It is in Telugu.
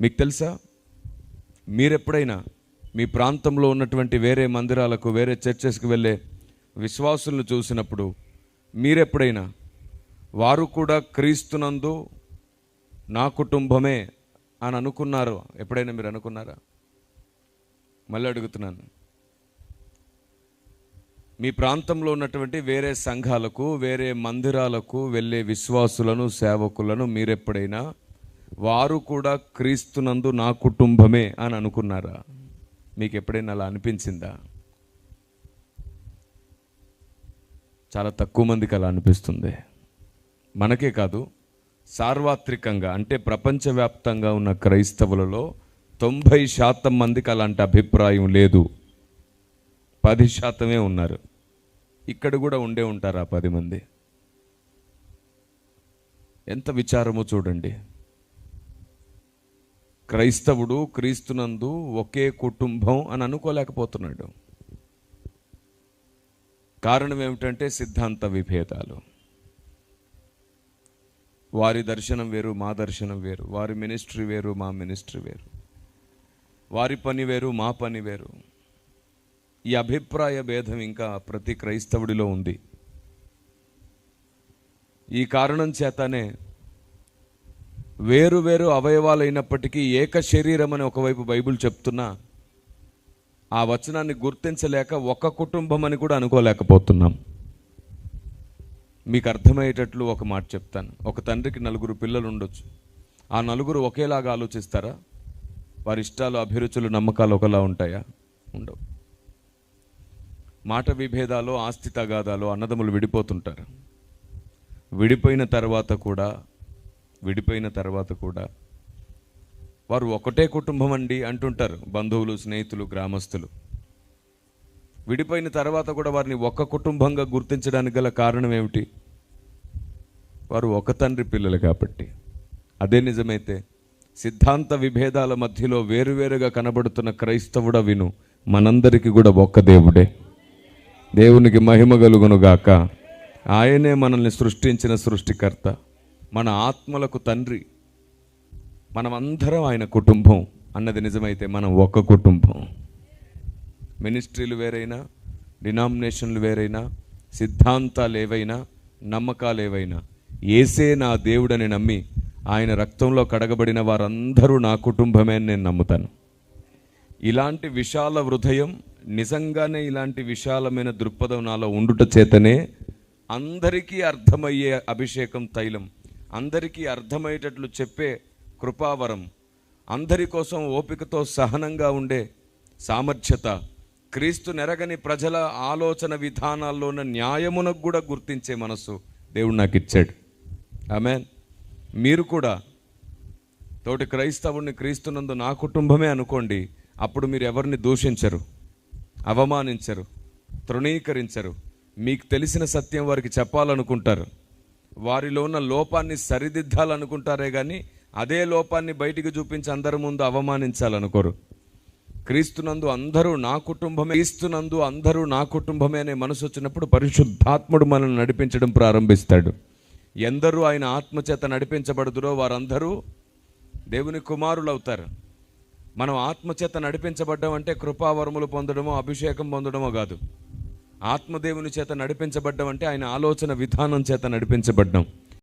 మీకు తెలుసా? మీరెప్పుడైనా మీ ప్రాంతంలో ఉన్నటువంటి వేరే మందిరాలకు వేరే చర్చెస్కి వెళ్ళే విశ్వాసులను చూసినప్పుడు మీరెప్పుడైనా వారు కూడా క్రీస్తునందు నా కుటుంబమే అని అనుకున్నారు? ఎప్పుడైనా మీరు అనుకున్నారా? మళ్ళీ అడుగుతున్నాను. మీ ప్రాంతంలో ఉన్నటువంటి వేరే సంఘాలకు వేరే మందిరాలకు వెళ్ళే విశ్వాసులను సేవకులను మీరెప్పుడైనా వారు కూడా క్రీస్తునందు నా కుటుంబమే అని అనుకున్నారా? మీకు ఎప్పుడైనా అలా అనిపించిందా? చాలా తక్కువ మందికి అలా అనిపిస్తుంది. మనకే కాదు సార్వత్రికంగా అంటే ప్రపంచవ్యాప్తంగా ఉన్న క్రైస్తవులలో తొంభై శాతం మందికి అలాంటి అభిప్రాయం లేదు. పది శాతమే ఉన్నారు. ఇక్కడ కూడా ఉండే ఉంటారు ఆ పది మంది? ఎంత విచారమో చూడండి. క్రైస్తవుడు క్రీస్తునందు ఒకే కుటుంబం అని అనుకోలేకపోతున్నాడు. కారణం ఏమిటంటే సిద్ధాంత విభేదాలు. వారి దర్శనం వేరు మా దర్శనం వేరు. వారి మినిస్ట్రీ వేరు మా మినిస్ట్రీ వేరు. వారి పని వేరు మా పని వేరు. ఈ అభిప్రాయ భేదం ఇంకా ప్రతి క్రైస్తవుడిలో ఉంది. ఈ కారణం చేతనే వేరు వేరు అవయవాలు అయినప్పటికీ ఏక శరీరం అని ఒకవైపు బైబిల్ చెప్తున్నా ఆ వచనాన్ని గుర్తించలేక ఒక కుటుంబం అని కూడా అనుకోలేకపోతున్నాం. మీకు అర్థమయ్యేటట్లు ఒక మాట చెప్తాను. ఒక తండ్రికి నలుగురు పిల్లలు ఉండొచ్చు ఆ నలుగురు ఒకేలాగా ఆలోచిస్తారా? వారి ఇష్టాలు అభిరుచులు నమ్మకాలు ఒకలా ఉంటాయా? ఉండవు. మాట విభేదాలు ఆస్తి తగాదాలు అన్నదమ్ములు విడిపోతుంటారు. విడిపోయిన తర్వాత కూడా విడిపోయిన తర్వాత కూడా వారు ఒకటే కుటుంబం అండి అంటుంటారు బంధువులు స్నేహితులు గ్రామస్తులు. విడిపోయిన తర్వాత కూడా వారిని ఒక కుటుంబంగా గుర్తించడానికి గల కారణం ఏమిటి? వారు ఒక తండ్రి పిల్లలు కాబట్టి. అదే నిజమైతే సిద్ధాంత విభేదాల మధ్యలో వేరువేరుగా కనబడుతున్న క్రైస్తవుడ విను మనందరికీ కూడా ఒక్క దేవుడే. దేవునికి మహిమ కలుగునుగాక. ఆయనే మనల్ని సృష్టించిన సృష్టికర్త. మన ఆత్మలకు తండ్రి. మనమందరం ఆయన కుటుంబం. అన్నది నిజమైతే మనం ఒక కుటుంబం. మినిస్ట్రీలు వేరైనా డినామినేషన్లు వేరైనా సిద్ధాంతాలు ఏవైనా నమ్మకాలు ఏవైనా ఏసే నా దేవుడని నమ్మి ఆయన రక్తంలో కడగబడిన వారందరూ నా కుటుంబమే అని నేను నమ్ముతాను. ఇలాంటి విశాల హృదయం నిజంగానే ఇలాంటి విశాలమైన దృక్పథం నాలో ఉండుట చేతనే అందరికీ అర్థమయ్యే అభిషేకం తైలం. అందరికీ అర్థమయ్యేటట్లు చెప్పే కృపావరం అందరి కోసం ఓపికతో సహనంగా ఉండే సామర్థ్యత క్రీస్తు నెరగని ప్రజల ఆలోచన విధానాల్లో ఉన్న న్యాయమునకు కూడా గుర్తించే మనసు దేవుడు నాకు ఇచ్చాడు. ఆమె మీరు కూడా తోటి క్రైస్తవుడిని క్రీస్తునందు నా కుటుంబమే అనుకోండి అప్పుడు మీరు ఎవరిని దూషించరు అవమానించరు తృణీకరించరు. మీకు తెలిసిన సత్యం వారికి చెప్పాలనుకుంటారు. వారిలో ఉన్న లోపాన్ని సరిదిద్దాలనుకుంటారే కానీ అదే లోపాన్ని బయటికి చూపించి అందరి ముందు అవమానించాలనుకోరు. క్రీస్తునందు అందరూ నా కుటుంబమే క్రీస్తునందు అందరూ నా కుటుంబమే అనే మనసు వచ్చినప్పుడు పరిశుద్ధాత్ముడు మనల్ని నడిపించడం ప్రారంభిస్తాడు. ఎందరూ ఆయన ఆత్మచేత నడిపించబడుదురో వారందరూ దేవుని కుమారులు అవుతారు మనం ఆత్మచేత నడిపించబడ్డం అంటే కృపావరములు పొందడమో అభిషేకం పొందడమో కాదు. ఆత్మదేవుని చేత నడిపించబడ్డం అంటే ఆయన ఆలోచన విధానం చేత నడిపించబడ్డం.